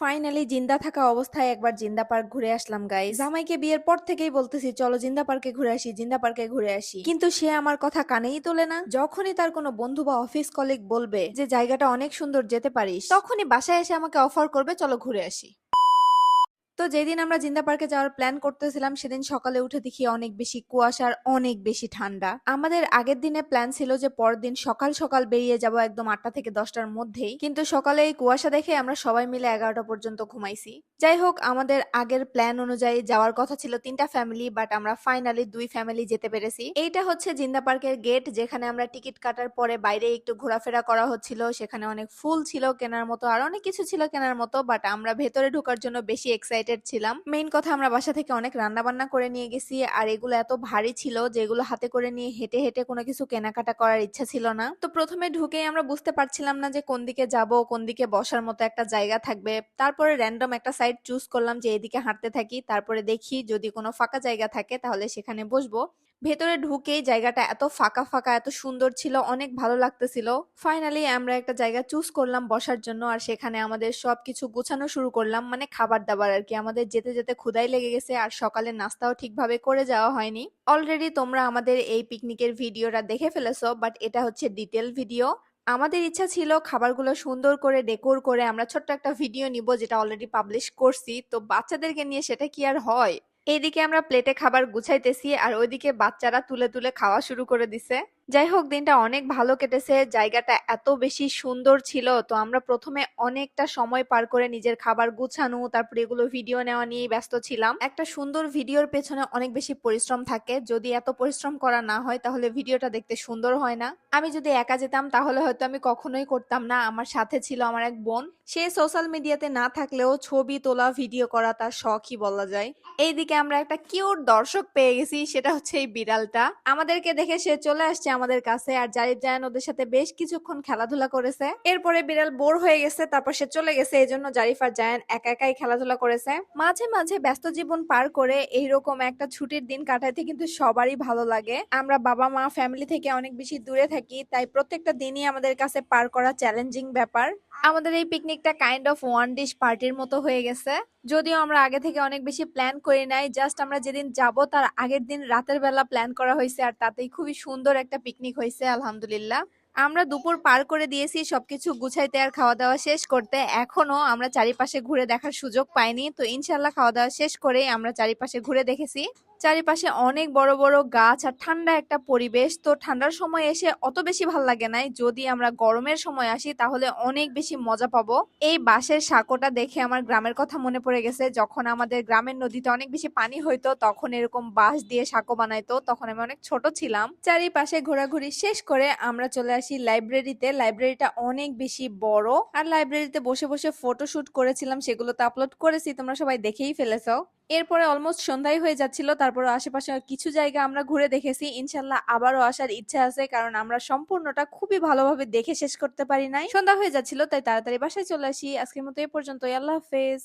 Finally জিন্দা থাকা অবস্থায় একবার জিন্দা পার্ক ঘুরে আসলাম গাই জামাইকে বিয়ের পর থেকেই বলতেছি, চলো জিন্দা পার্কে ঘুরে আসি, জিন্দা পার্কে ঘুরে আসি। কিন্তু সে আমার কথা কানেই তোলে না। যখনই তার কোনো বন্ধু বা অফিস কলিগ বলবে যে, জায়গাটা অনেক সুন্দর, যেতে পারিস, তখনই বাসায় এসে আমাকে অফার করবে, চলো ঘুরে আসি। তো যেদিন আমরা জিন্দা পার্কে যাওয়ার প্ল্যান করতেছিলাম, সেদিন সকালে উঠে দেখি অনেক বেশি কুয়াশার, অনেক বেশি ঠান্ডা। আমাদের আগের দিনে প্ল্যান ছিল যে পরের দিন সকাল সকাল বেরিয়ে যাব একদম আটটা থেকে দশটার মধ্যেই, কিন্তু সকালে এই কুয়াশা দেখে আমরা সবাই মিলে এগারোটা পর্যন্ত ঘুমাইছি। যাই হোক, আমাদের আগের প্ল্যান অনুযায়ী যাওয়ার কথা ছিল তিনটা ফ্যামিলি, বাট আমরা ফাইনালি দুই ফ্যামিলি যেতে পেরেছি। এইটা হচ্ছে জিন্দা পার্কের গেট, যেখানে আমরা টিকিট কাটার পরে বাইরে একটু ঘোরাফেরা করা হচ্ছিল, সেখানে অনেক ফুল ছিল কেনার মতো, আর অনেক কিছু ছিল কেনার মতো, বাট আমরা ভেতরে ঢোকার জন্য বেশি এক্সাইটেড ছিলাম। মেইন কথা আমরা বাসা থেকে অনেক রান্না বান্না করে নিয়ে গেছি, আর এগুলো এত ভারী ছিল যেগুলো হাতে করে নিয়ে হেঁটে হেঁটে কোনো কিছু কেনাকাটা করার ইচ্ছা ছিল না। তো প্রথমে ঢুকেই আমরা বুঝতে পারছিলাম না যে কোন দিকে যাব, কোন দিকে বসার মতো একটা জায়গা থাকবে। তারপরে র্যান্ডম একটা সাইড চুজ করলাম যে এদিকে হাঁটতে থাকি, তারপরে দেখি যদি কোনো ফাঁকা জায়গা থাকে তাহলে সেখানে বসবো। ভেতরে ঢুকেই জায়গাটা এত ফাঁকা ফাঁকা, এত সুন্দর ছিল, অনেক ভালো লাগতেছিল। ফাইনালি আমরা একটা জায়গা চুজ করলাম বসার জন্য আর সেখানে আমাদের সবকিছু গোছানো শুরু করলাম মানে খাবার দাবার আর কি। আমাদের যেতে যেতে ক্ষুদাই লেগে গেছে আর সকালে নাস্তাও ঠিকভাবে করে যাওয়া হয়নি। অলরেডি তোমরা আমাদের এই পিকনিকের ভিডিওটা দেখে ফেলেছো বাট এটা হচ্ছে ডিটেল ভিডিও আমাদের ইচ্ছা ছিল খাবারগুলো সুন্দর করে ডেকোর করে আমরা ছোট্ট একটা ভিডিও নিব, যেটা অলরেডি পাবলিশ করছি। তো বাচ্চাদেরকে নিয়ে সেটা কি আর হয়? এইদিকে আমরা প্লেটে খাবার গুছাইতেছি আর ওইদিকে বাচ্চারা তুলে তুলে খাওয়া শুরু করে দিছে। যাই হোক দিনটা অনেক ভালো কেটেছে, জায়গাটা এত বেশি সুন্দর ছিল, তো আমরা প্রথমে অনেকটা সময় পার করে নিজের খাবার গুছানো, তারপরে এগুলো ভিডিও নেওয়া নিয়েই ব্যস্ত ছিলাম। একটা সুন্দর ভিডিওর পেছনে অনেক বেশি পরিশ্রম থাকে, যদি এত পরিশ্রম করা না হয় তাহলে ভিডিওটা দেখতে সুন্দর হয় না। আমি যদি একা যেতাম তাহলে হয়তো আমি কখনোই করতাম না, আমার সাথে ছিল আমার এক বোন। সে সোশ্যাল মিডিয়াতে না থাকলেও ছবি তোলা ভিডিও করা তার শখই বলা যায়। এইদিকে আমরা একটা কিউট দর্শক পেয়ে গেছি, সেটা হচ্ছে এই বিড়ালটা। আমাদেরকে দেখে সে চলে আসছে আমাদের কাছে, আর জারিফ জায়ান ওদের সাথে বেশ কিছুক্ষণ খেলাধুলা করেছে। এরপরে বিড়াল বোর হয়ে গেছে, তারপর সে চলে গেছে এই জন্য জারিফ আর জায়ান একা একাই খেলাধুলা করেছে। মাঝে মাঝে ব্যস্ত জীবন পার করে এইরকম একটা ছুটির দিন কাটাইতে কিন্তু সবারই ভালো লাগে। আমরা বাবা মা ফ্যামিলি থেকে অনেক বেশি দূরে থাকি, তাই প্রত্যেকটা দিনই আমাদের কাছে পার করা চ্যালেঞ্জিং ব্যাপার। আমাদের এই পিকনিকটা কাইন্ড অফ ওয়ান ডিশ পার্টির মতো হয়ে গেছে। যদিও আমরা আগে থেকে অনেক বেশি প্ল্যান করি নাই জাস্ট আমরা যেদিন যাব তার আগের দিন রাতের বেলা প্ল্যান করা হয়েছে আর তাতেই খুবই সুন্দর একটা পিকনিক হয়েছে, আলহামদুলিল্লাহ। আমরা দুপুর পার করে দিয়েছি, সবকিছু গুছাইতে আর খাওয়া দাওয়া শেষ করতে। এখনও আমরা চারিপাশে ঘুরে দেখার সুযোগ পাইনি, তো ইনশাল্লাহ খাওয়া দাওয়া শেষ করে আমরা চারিপাশে ঘুরে দেখেছি। চারিপাশে অনেক বড় বড় গাছ আর ঠান্ডা একটা পরিবেশ। তো ঠান্ডার সময় এসে অত বেশি ভালো লাগে নাই। যদি আমরা গরমের সময় আসি, তাহলে অনেক বেশি মজা পাবো। এই বাঁশের সাঁকোটা দেখে আমার গ্রামের কথা মনে পড়ে গেছে। যখন আমাদের গ্রামের নদীতে অনেক বেশি পানি হইতো, তখন এরকম বাঁশ দিয়ে সাঁকো বানাইতো। তখন আমি অনেক ছোট ছিলাম। চারিপাশে ঘোরাঘুরি শেষ করে আমরা চলে আসি লাইব্রেরিতে। লাইব্রেরিটা অনেক বেশি বড়। আর লাইব্রেরিতে বসে বসে ফটোশুট করেছিলাম, সেগুলো তো আপলোড করেছি, তোমরা সবাই দেখেই ফেলেছো। এরপরে অলমোস্ট সন্ধ্যায় হয়ে যাচ্ছিল তারপরে আশেপাশে কিছু জায়গা আমরা ঘুরে দেখেছি। ইনশাল্লাহ আবারও আসার ইচ্ছা আছে, কারণ আমরা সম্পূর্ণটা খুবই ভালোভাবে দেখে শেষ করতে পারি নাই। সন্ধ্যা হয়ে যাচ্ছিল, তাই তাড়াতাড়ি বাসায় চলে আসি। আজকের মতো এ পর্যন্ত আল্লাহ হাফেজ।